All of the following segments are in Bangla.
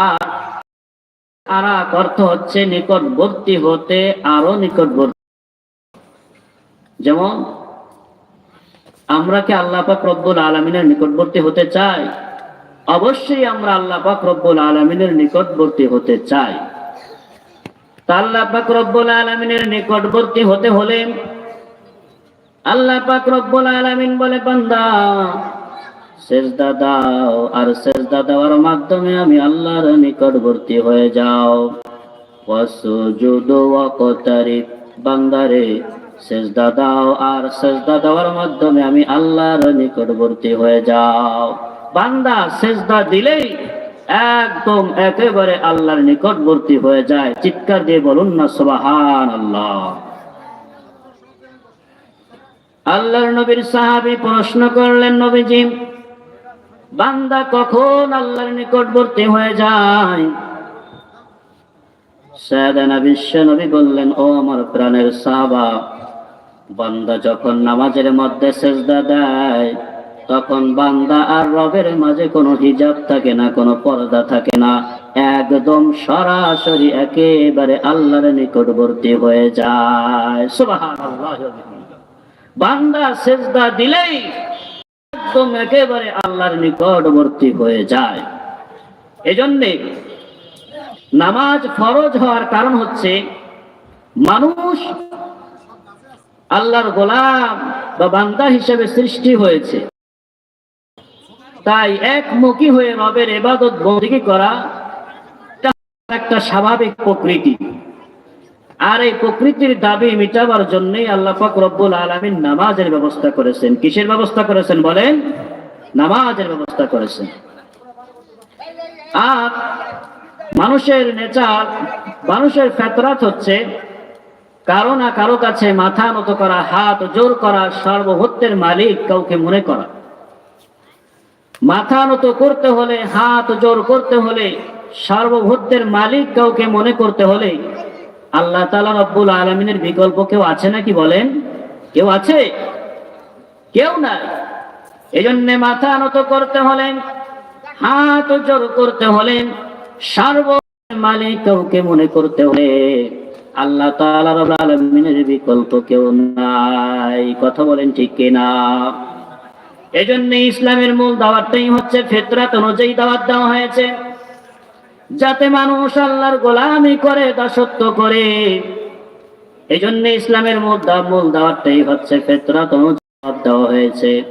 আর আর এক অর্থ হচ্ছে নিকটবর্তী হতে আরও নিকটবর্তী। যেমন, আমরা কি আল্লাহ পাক রব্বুল আলমিনের নিকটবর্তী হতে চাই? অবশ্যই আমরা আল্লাহ পাক রব্বুল আলমিনের নিকটবর্তী হতে চাই। আল্লাহ পাক রব্বুল আলমিনের নিকটবর্তী হতে হলে আল্লাহ পাক রব্বুল আলামিন বলে, বান্দা সেজদা দাও, আর সেজদা দেওয়ার মাধ্যমে আমি আল্লাহর নিকটবর্তী হয়ে যাও। ওয়াকতারিব, বান্দারে, সেজদা দাও, আর সেজদা দেওয়ার মাধ্যমে আমি আল্লাহর নিকটবর্তী হয়ে যাও। বান্দা সেজদা দিলেই একদম একেবারে আল্লাহর নিকটবর্তী হয়ে যায়। চিৎকার দিয়ে বলুন না সুবহান আল্লাহ আল্লাহর নবীর সাহাবী প্রশ্ন করলেন, নবীজি বান্দা কখন আল্লাহর নিকটবর্তী হয়ে যায়? বিশ্ব নবী বললেন, ও আমার প্রাণের সাহাবা, বান্দা যখন নামাজের মধ্যে সেজদা দেয়, তখন বান্দা আর রবের মাঝে কোনো হিজাব থাকে না, কোনো পর্দা থাকে না। একদম সরাসরি একেবারে আল্লাহর নিকটবর্তী হয়ে যায়। বান্দা সেজদা দিলেই একদম একেবারে আল্লাহর নিকটবর্তী হয়ে যায়। এজন্যে নামাজ ফরজ হওয়ার কারণ হচ্ছে, মানুষ আল্লাহর গোলাম বা বান্দা হিসেবে সৃষ্টি হয়েছে। তাই একমুখী হয়ে রবের এবাদত বন্দিকে করা একটা স্বাভাবিক প্রকৃতি। আর এই প্রকৃতির দাবি মিটাবার জন্যই আল্লাহ পাক রব্বুল আলমিন নামাজের ব্যবস্থা করেছেন। কিসের ব্যবস্থা করেছেন বলেন? নামাজের ব্যবস্থা করেছেন। আর মানুষের নেচার মানুষের ফেতরাত হচ্ছে কারও না কারও কাছে মাথা নত করা, হাত জোর করা সর্বভূতের মালিক কাউকে মনে করা। মাথা নত করতে হলে, হাত জোর করতে হলে সর্বভূতের মালিক কাউকে মনে করতে হলে আল্লাহ তালা রব্বুল আলমিনের বিকল্প কেউ আছে নাকি বলেন? কেউ আছে? কেউ নাই। এই জন্য মাথা নত করতে হলে হাত জোর করতে হলেন সার্ব মালিক কাউকে মনে করতে হলে আল্লাহ তালা রব আলমিনের বিকল্প কেউ নাই। কথা বলেন ঠিক কিনা? এই জন্য ইসলামের মূল দাওয়াতটাই হচ্ছে ফেতরাত অনুযায়ী দাওয়াত দেওয়া হয়েছে। যাতে মানুষ আল্লাহর গোলামি করে, দাসত্ব করে। এই জন্য ইসলামের দা- মূল দাওয়াতটাই হচ্ছে অনুযায়ী দাওয়াত দেওয়া হয়েছে।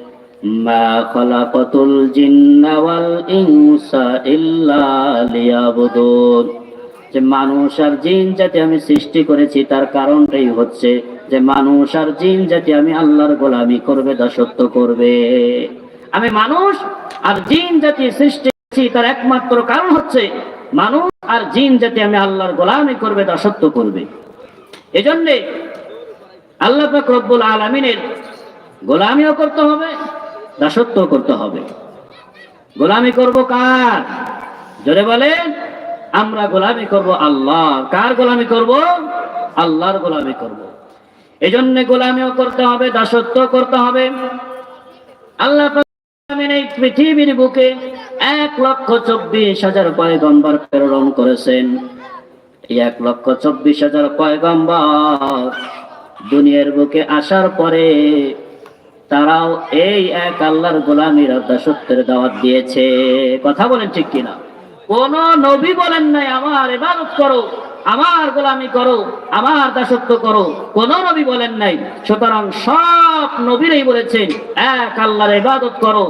মানুষ আর জিন জাতি আমি সৃষ্টি করেছি, তার কারণটাই হচ্ছে যে মানুষ আর জিন জাতি আমি আল্লাহর গোলামি করবে, দাসত্ব করবে। আমি মানুষ আর জিন জাতি সৃষ্টি তার একমাত্র কারণ হচ্ছে মানুষ আর জিন জাতি আমি আল্লাহর গোলামি করবে দাসত্ব করবে। এজন্যে আল্লাহ রব্বুল আলমিনের গোলামিও করতে হবে দাসত্ব করতে হবে। গোলামি করব কার? জোরে বলেন, আমরা গোলামি করব আল্লাহ। কার গোলামি করব? আল্লাহর গোলামি করব। এই জন্য গোলামিও করতে হবে দাসত্ব করতে হবে। আল্লাহ এই পৃথিবীর বুকে এক লক্ষ চব্বিশ হাজার পয়গম্বর প্রেরণ করেছেন। এই এক লক্ষ চব্বিশ হাজার পয়গম্বর দুনিয়ার বুকে আসার পরে তারাও এই এক আল্লাহর গোলামির দাসত্বের দাওয়াত দিয়েছে। কথা বলেন ঠিক কিনা? কোন নবী বলেন নাই, আমার এবারত করো। আমার গোলামি করো আমার দাসত্ব করো কোন নবী বলেন নাই সুতরাং সব নবীরাই বলেছেন এক আল্লাহর ইবাদত করো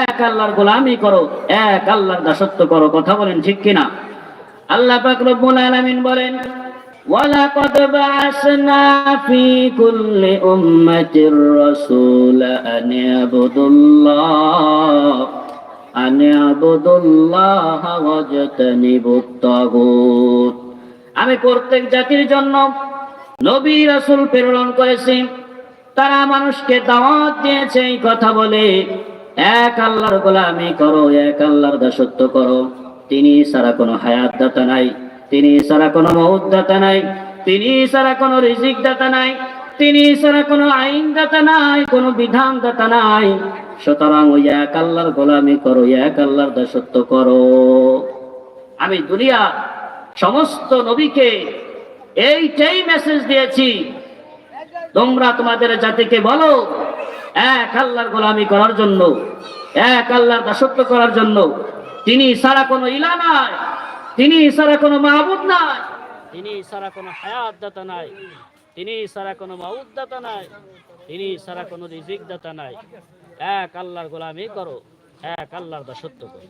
এক আল্লাহর গোলামি করো এক আল্লাহর দাসত্ব করো কথা বলেন ঠিক কিনা আল্লাহ পাক রব্বুল আলামিন বলেন ولقد بعثنا في كل أمة رسولا أن اعبدوا الله أن اعبدوا الله واجتنبوا الطاغوت আমি প্রত্যেক জাতির জন্য নবী রাসূল প্রেরণ করেছি। তারা মানুষকে দাওয়াত দিয়েছে এই কথা বলে, এক আল্লাহর গোলামি করো, এক আল্লাহর দাসত্ব করো। তিনি ছাড়া কোনো হায়াত দাতা নাই, তিনি ছাড়া কোনো মৌত দাতা নাই, তিনি ছাড়া কোনো রিজিক দাতা নাই, তিনি ছাড়া কোনো আইন দাতা নাই, কোনো বিধান দাতা নাই। সুতরাং ওই এক আল্লাহর গোলামি করো, এক আল্লাহর দাসত্ব করো। আমি দুনিয়া সমস্ত নবীকে এইটাই মেসেজ দিয়েছি। তোমরা তোমাদের জাতিকে বলো, এক আল্লাহর গোলামি করার জন্য, এক আল্লাহর দাসত্ব করার জন্য, তিনি সারা কোনো ইলা নাই, তিনি সারা কোনো মাহবুদ নাই, তিনি সারা কোনো হায়াত দাতা নাই, তিনি সারা কোনো মাউদ দাতা নাই, তিনি সারা কোনো রিজিক দাতা নাই। এক আল্লাহর গোলামি করো, এক আল্লাহর দাসত্ব করো।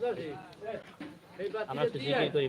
আমরা একটু জিকির করি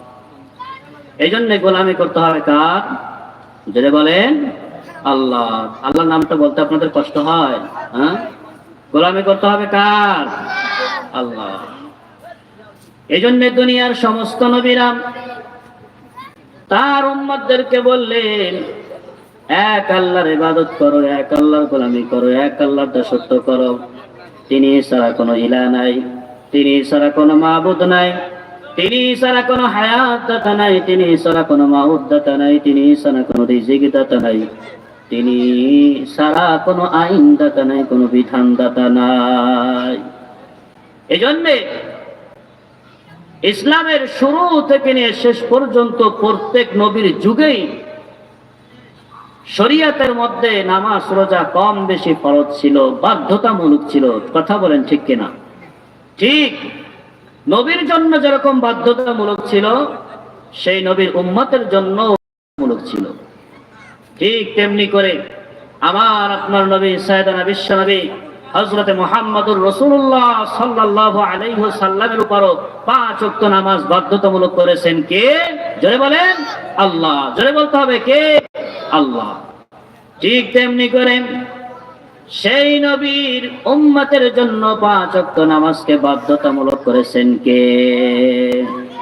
এই জন্য গোলামি করতে হবে কার? যদি বলেন, আল্লাহ। আল্লাহর নামটা বলতে আপনাদের কষ্ট হয় হ্যাঁ? গোলামি করতে হবে কার? আল্লাহ। এই জন্য দুনিয়ার সমস্ত নবীরাম তার উম্মতদেরকে বললেন, এক আল্লাহর ইবাদত করো, এক আল্লাহর গোলামি করো, এক আল্লাহর দাসত্ব করো। তিনি ছাড়া কোনো ইলা নাই, তিনি ছাড়া কোনো মাহবুদ নাই। তিনি ছাড়া কোনো হায়াত নাই, তিনি ছাড়া কোনো দাতা নাই, তিনি ছাড়া কোনো রিজিক দাতা নাই, তিনি ছাড়া কোনো আইন দাতা নাই, কোনো বিধান দাতা নাই। এই জন্যে ইসলামের শুরু থেকে নিয়ে শেষ পর্যন্ত প্রত্যেক নবীর যুগেই শরিয়াতের মধ্যে নামাজ, রোজা কম বেশি ফরজ ছিল, বাধ্যতামূলক ছিল। কথা বলেন ঠিক কিনা? ঠিক। নবীর জন্য যেরকম বাধ্যতামূলক ছিল, সেই নবীর উম্মতের জন্য ছিল। ঠিক তেমনি করে আমার আপনার নবী সাইদানা বিশ্ব নবী হজরতে মোহাম্মদুর রসুল্লাহ সাল্লাহ আলাইহ সাল্লামের উপরও পাঁচ অক্ত নামাজ বাধ্যতামূলক করেছেন কে? জোরে বলেন, আল্লাহ। জোরে বলতে হবে কে? আল্লাহ। ঠিক তেমনি করে সেই নবীর উম্মতের জন্য পাঁচ অক্ত নামাজকে বাধ্যতামূলক করেছেন কে?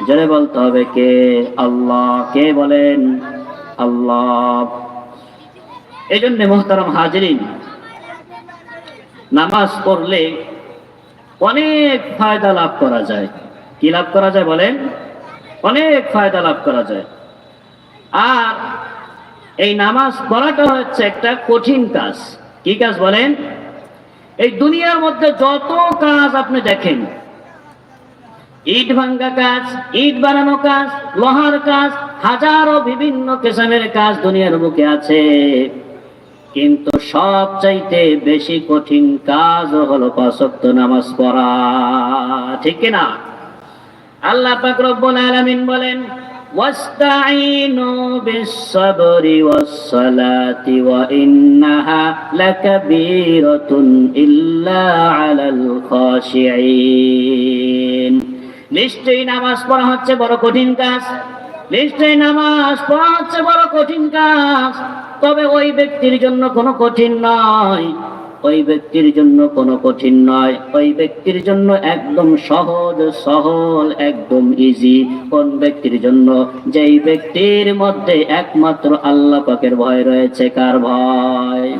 জোরে বলতে হবে কে? আল্লাহ। কে বলেন? আল্লাহ। এই জন্য মোহতারাম হাজরিন, নামাজ পড়লে অনেক ফায়দা লাভ করা যায়। কি লাভ করা যায় বলেন? অনেক ফায়দা লাভ করা যায়। আর এই নামাজ পড়াটা হচ্ছে একটা কঠিন কাজ। কি কাজ বলেন? এই দুনিয়ার মধ্যে যত কাজ আপনি দেখেন, ইট ভাঙ্গা কাজ, ইট বানানো কাজ, লোহার কাজ, হাজারো বিভিন্ন কিসমের কাজ দুনিয়ার বুকে আছে। কিন্তু সবচাইতে বেশি কঠিন কাজ হলো পাঁচক্ত নামাজ পড়া। ঠিক কিনা? আল্লাহ পাক রব্বুল আলামিন বলেন واستعينوا بالصبر والصلاة وإنها لكبيرة إلا على الخاشعين নিশ্চয়ই নামাজ পড়া হচ্ছে বড় কঠিন কাজ নিশ্চয়ই নামাজ পড়া হচ্ছে বড় কঠিন কাজ তবে ওই ব্যক্তির জন্য কোনো কঠিন নয় ওই ব্যক্তির জন্য কোনো কঠিন নয়। ওই ব্যক্তির জন্য একদম সহজ, সহল, একদম ইজি কোন ব্যক্তির জন্য? যেই ব্যক্তির মধ্যে একমাত্র আল্লাহ পাকের ভয় রয়েছে, কার ভয়?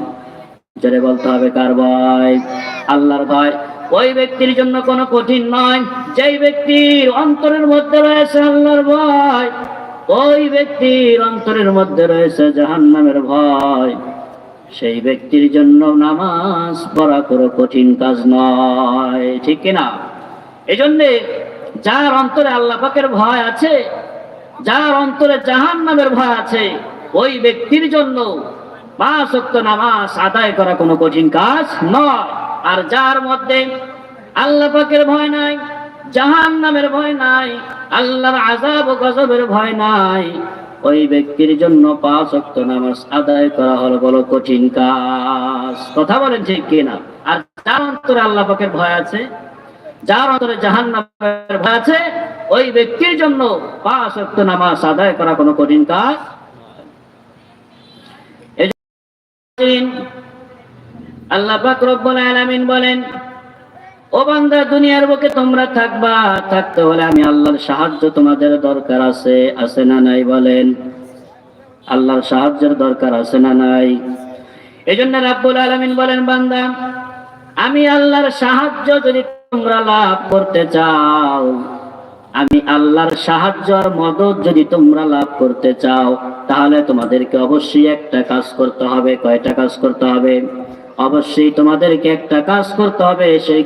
জোরে বলতে হবে, কার ভয়? আল্লাহর ভয়। ওই ব্যক্তির জন্য কোনো কঠিন নয়। যেই ব্যক্তির অন্তরের মধ্যে রয়েছে আল্লাহর ভয়, ওই ব্যক্তির অন্তরের মধ্যে রয়েছে জাহান্নামের ভয়। সেই ব্যক্তির জন্য নামাজ পড়া কোনো কঠিন কাজ নয়, ঠিক কিনা? এই জন্যে যার অন্তরে আল্লাহ পাকের ভয় আছে, যার অন্তরে জাহান নামের ভয় আছে, ওই ব্যক্তির জন্য ওয়াক্ত নামাজ আদায় করা কোনো কঠিন কাজ নয়। আর যার মধ্যে আল্লাহ পাকের ভয় নাই জাহান নামের ভয় নাই, আল্লাহর আজাব গজবের ভয় নাই ওই ব্যক্তির জন্য পাঁচ অক্ত নামাজ আদায় করা হলো বলো কঠিন কাজ। কথা বলেন ঠিক কিনা? আর যার অন্তরে আল্লাহ পাকের ভয় আছে, যার অন্তরে জাহান নামের ভয় আছে, ওই ব্যক্তির জন্য পাঁচ অক্ত নামাজ আদায় করা কোনো কঠিন কাজ? আল্লাহ পাক রব্বুল আলামিন বলেন ও বান্দা, দুনিয়ার বুকে তোমরা থাকবা, থাকতে হলে আমি আল্লাহর সাহায্য তোমাদের দরকার আছে আছে না নাই বলেন? আল্লাহর সাহায্যের দরকার আছে না নাই? এই জন্য রাব্বুল আলমিন বলেন, বান্দা, আমি আল্লাহর সাহায্য যদি তোমরা লাভ করতে চাও, আমি আল্লাহর সাহায্য আর মদত যদি তোমরা লাভ করতে চাও, তাহলে তোমাদেরকে অবশ্যই একটা কাজ করতে হবে। কয়টা কাজ করতে হবে? অবশ্যই তোমাদেরকে একটা কাজ করতে হবে, সেই